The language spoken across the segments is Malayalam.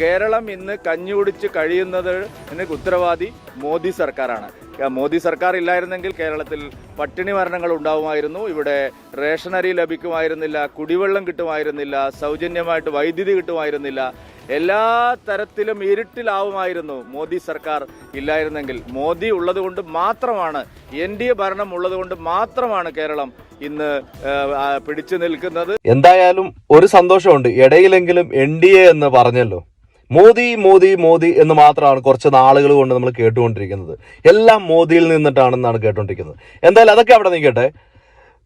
കേരളം ഇന്ന് കഞ്ഞി കുടിച്ച് കഴിയുന്നത് ഉത്തരവാദി മോദി സർക്കാരാണ്. മോദി സർക്കാർ ഇല്ലായിരുന്നെങ്കിൽ കേരളത്തിൽ പട്ടിണി മരണങ്ങൾ ഉണ്ടാവുമായിരുന്നു. ഇവിടെ റേഷനറി ലഭിക്കുമായിരുന്നില്ല കുടിവെള്ളം കിട്ടുമായിരുന്നില്ല സൗജന്യമായിട്ട് വൈദ്യുതി കിട്ടുമായിരുന്നില്ല. എല്ലാ തരത്തിലും ഇരുട്ടിലാവുമായിരുന്നു മോദി സർക്കാർ ഇല്ലായിരുന്നെങ്കിൽ. മോദി ഉള്ളതുകൊണ്ട് മാത്രമാണ് എൻ ഡി എ ഭരണം ഉള്ളതുകൊണ്ട് മാത്രമാണ് കേരളം ഇന്ന് പിടിച്ചു നിൽക്കുന്നത്. എന്തായാലും ഒരു സന്തോഷമുണ്ട്. ഇടയിലെങ്കിലും എൻ ഡി എ എന്ന് പറഞ്ഞല്ലോ. മോദി മോദി മോദി എന്ന് മാത്രമാണ് കുറച്ച് നാളുകൾ കൊണ്ട് നമ്മൾ കേട്ടുകൊണ്ടിരിക്കുന്നത്. എല്ലാം മോദിയിൽ നിന്നിട്ടാണെന്നാണ് കേട്ടുകൊണ്ടിരിക്കുന്നത്. എന്തായാലും അതൊക്കെ അവിടെ നിൽക്കട്ടെ.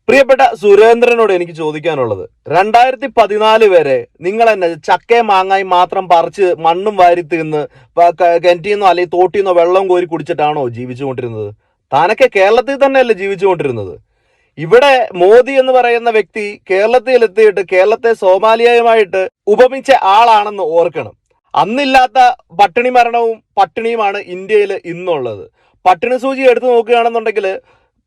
പ്രിയപ്പെട്ട സുരേന്ദ്രനോട് എനിക്ക് ചോദിക്കാനുള്ളത്. രണ്ടായിരത്തി പതിനാല് വരെ നിങ്ങൾ എന്നെ ചക്കയെ മാങ്ങായി മാത്രം പറിച്ച് മണ്ണും വാരി തിന്ന് കിണറ്റിന്നോ അല്ലെങ്കിൽ തോട്ടിന്നോ വെള്ളം കോരി കുടിച്ചിട്ടാണോ ജീവിച്ചുകൊണ്ടിരുന്നത്? താനൊക്കെ കേരളത്തിൽ തന്നെയല്ലേ ജീവിച്ചുകൊണ്ടിരുന്നത്. ഇവിടെ മോദി എന്ന് പറയുന്ന വ്യക്തി കേരളത്തിൽ എത്തിയിട്ട് കേരളത്തെ സോമാലിയയുമായിട്ട് ഉപമിച്ച ആളാണെന്ന് ഓർക്കണം. അന്നില്ലാത്ത പട്ടിണി മരണവും പട്ടിണിയുമാണ് ഇന്ത്യയിൽ ഇന്നുള്ളത്. പട്ടിണി സൂചി എടുത്തു നോക്കുകയാണെന്നുണ്ടെങ്കിൽ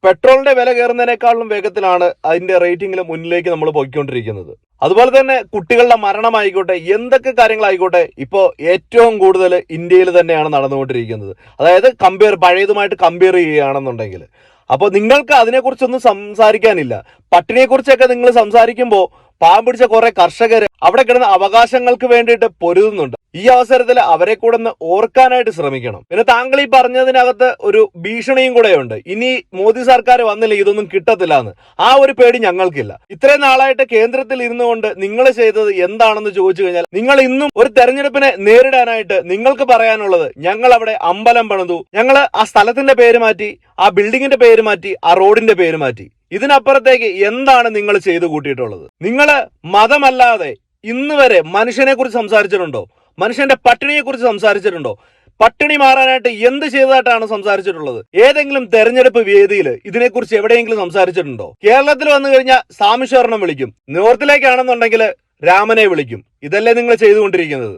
പെട്രോളിന്റെ വില കയറുന്നതിനേക്കാളും വേഗത്തിലാണ് അതിന്റെ റേറ്റിംഗിൽ മുന്നിലേക്ക് നമ്മൾ പോയിക്കൊണ്ടിരിക്കുന്നത്. അതുപോലെ തന്നെ കുട്ടികളുടെ മരണമായിക്കോട്ടെ എന്തൊക്കെ കാര്യങ്ങളായിക്കോട്ടെ ഇപ്പോൾ ഏറ്റവും കൂടുതൽ ഇന്ത്യയിൽ തന്നെയാണ് നടന്നുകൊണ്ടിരിക്കുന്നത്. അതായത് കമ്പയർ പഴയതുമായിട്ട് കമ്പയർ ചെയ്യുകയാണെന്നുണ്ടെങ്കിൽ അപ്പോൾ നിങ്ങൾക്ക് അതിനെക്കുറിച്ചൊന്നും സംസാരിക്കാനില്ല. പട്ടിണിയെക്കുറിച്ചൊക്കെ നിങ്ങൾ സംസാരിക്കുമ്പോൾ പാവം പിടിച്ച കുറെ കർഷകർ അവിടെ കിടന്ന അവകാശങ്ങൾക്ക് വേണ്ടിയിട്ട് പൊരുതുന്നുണ്ട്. ഈ അവസരത്തിൽ അവരെ കൂടെ ഒന്ന് ഓർക്കാനായിട്ട് ശ്രമിക്കണം. പിന്നെ താങ്കൾ ഈ പറഞ്ഞതിനകത്ത് ഒരു ഭീഷണിയും കൂടെയുണ്ട് ഇനി മോദി സർക്കാർ വന്നില്ല ഇതൊന്നും കിട്ടത്തില്ല എന്ന് ആ ഒരു പേടി ഞങ്ങൾക്കില്ല. ഇത്രയും നാളായിട്ട് കേന്ദ്രത്തിൽ ഇരുന്നുകൊണ്ട് നിങ്ങൾ ചെയ്തത് എന്താണെന്ന് ചോദിച്ചു കഴിഞ്ഞാൽ നിങ്ങൾ ഇന്നും ഒരു തെരഞ്ഞെടുപ്പിനെ നേരിടാനായിട്ട് നിങ്ങൾക്ക് പറയാനുള്ളത് ഞങ്ങൾ അവിടെ അമ്പലം പണിതു. ഞങ്ങൾ ആ സ്ഥലത്തിന്റെ പേര് മാറ്റി ആ ബിൽഡിങ്ങിന്റെ പേര് മാറ്റി ആ റോഡിന്റെ പേര് മാറ്റി. ഇതിനപ്പുറത്തേക്ക് എന്താണ് നിങ്ങൾ ചെയ്തു കൂട്ടിയിട്ടുള്ളത്? നിങ്ങൾ മതമല്ലാതെ ഇന്ന് വരെ മനുഷ്യനെ കുറിച്ച് സംസാരിച്ചിട്ടുണ്ടോ? മനുഷ്യന്റെ പട്ടിണിയെ കുറിച്ച് സംസാരിച്ചിട്ടുണ്ടോ? പട്ടിണി മാറാനായിട്ട് എന്ത് ചെയ്തതായിട്ടാണ് സംസാരിച്ചിട്ടുള്ളത്? ഏതെങ്കിലും തെരഞ്ഞെടുപ്പ് വേദിയിൽ ഇതിനെക്കുറിച്ച് എവിടെയെങ്കിലും സംസാരിച്ചിട്ടുണ്ടോ? കേരളത്തിൽ വന്നു കഴിഞ്ഞാൽ സാമിശ്വരണം വിളിക്കും. നോർത്തിലേക്കാണെന്നുണ്ടെങ്കിൽ രാമനെ വിളിക്കും. ഇതല്ലേ നിങ്ങൾ ചെയ്തുകൊണ്ടിരിക്കുന്നത്?